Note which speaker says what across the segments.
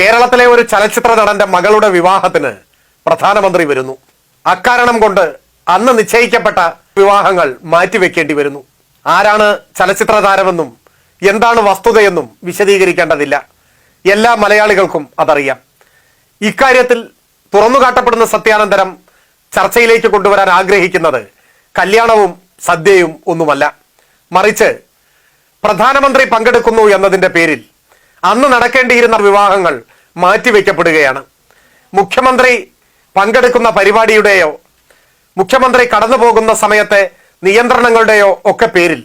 Speaker 1: കേരളത്തിലെ ഒരു ചലച്ചിത്ര നടന്റെ മകളുടെ വിവാഹത്തിന് പ്രധാനമന്ത്രി വരുന്നു. അക്കാരണം കൊണ്ട് അന്ന് നിശ്ചയിക്കപ്പെട്ട വിവാഹങ്ങൾ മാറ്റിവെക്കേണ്ടി വരുന്നു. ആരാണ് ചലച്ചിത്ര താരമെന്നും എന്താണ് വസ്തുതയെന്നും വിശദീകരിക്കേണ്ടതില്ല. എല്ലാ മലയാളികൾക്കും അതറിയാം. ഇക്കാര്യത്തിൽ തുറന്നുകാട്ടപ്പെടുന്ന സത്യാനന്തരം ചർച്ചയിലേക്ക് കൊണ്ടുവരാൻ ആഗ്രഹിക്കുന്നത് കല്യാണവും സദ്യയും ഒന്നുമല്ല. മറിച്ച് പ്രധാനമന്ത്രി പങ്കെടുക്കുന്നു എന്നതിന്റെ പേരിൽ അന്ന് നടക്കേണ്ടിയിരുന്ന വിവാഹങ്ങൾ മാറ്റിവെക്കപ്പെടുകയാണ്. മുഖ്യമന്ത്രി പങ്കെടുക്കുന്ന പരിപാടിയുടെയോ മുഖ്യമന്ത്രി കടന്നു പോകുന്ന സമയത്തെ നിയന്ത്രണങ്ങളുടെയോ ഒക്കെ പേരിൽ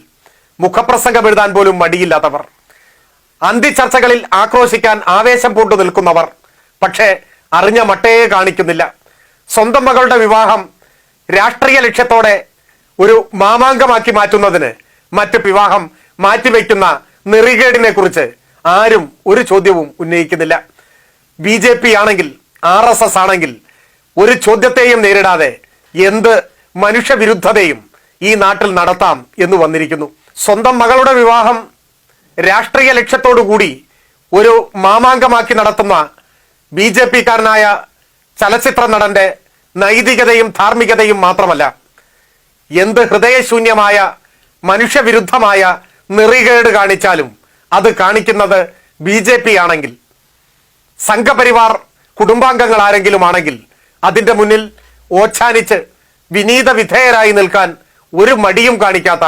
Speaker 1: മുഖപ്രസംഗം എഴുതാൻ പോലും മടിയില്ലാത്തവർ അന്തിച്ചർച്ചകളിൽ ആക്രോശിക്കാൻ ആവേശം പൂണ്ടു നിൽക്കുന്നവർ പക്ഷേ അറിഞ്ഞ മട്ടയെ കാണിക്കുന്നില്ല. സ്വന്തം മകളുടെ വിവാഹം രാഷ്ട്രീയ ലക്ഷ്യത്തോടെ ഒരു മാമാങ്കമാക്കി മാറ്റുന്നതിന് മറ്റ് വിവാഹം മാറ്റിവെക്കുന്ന നെറികേടിനെ കുറിച്ച് ആരും ഒരു ചോദ്യവും ഉന്നയിക്കുന്നില്ല. ബി ജെ പി ആണെങ്കിൽ ആർ എസ് എസ് ആണെങ്കിൽ ഒരു ചോദ്യത്തെയും നേരിടാതെ എന്ത് മനുഷ്യവിരുദ്ധതയും ഈ നാട്ടിൽ നടത്താം എന്ന് വന്നിരിക്കുന്നു. സ്വന്തം മകളുടെ വിവാഹം രാഷ്ട്രീയ ലക്ഷ്യത്തോടു കൂടി ഒരു മാമാങ്കമാക്കി നടത്തുന്ന ബി ജെ പിക്കാരനായ ചലച്ചിത്ര നടന്റെ നൈതികതയും ധാർമ്മികതയും മാത്രമല്ല എന്ത് ഹൃദയശൂന്യമായ മനുഷ്യവിരുദ്ധമായ നിറികേട് കാണിച്ചാലും അത് കാണിക്കുന്നത് ബി ജെ പി ആണെങ്കിൽ സംഘപരിവാർ കുടുംബാംഗങ്ങൾ ആരെങ്കിലും ആണെങ്കിൽ അതിന്റെ മുന്നിൽ ഓച്ഛാനിച്ച് വിനീത വിധേയരായി നിൽക്കാൻ ഒരു മടിയും കാണിക്കാത്ത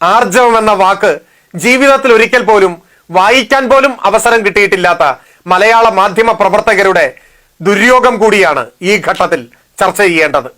Speaker 1: ആർജവം എന്ന വാക്ക് ജീവിതത്തിൽ ഒരിക്കൽ പോലും വായിക്കാൻ പോലും അവസരം കിട്ടിയിട്ടില്ലാത്ത മലയാള മാധ്യമ പ്രവർത്തകരുടെ ദുര്യോഗം കൂടിയാണ് ഈ ഘട്ടത്തിൽ ചർച്ച ചെയ്യേണ്ടത്.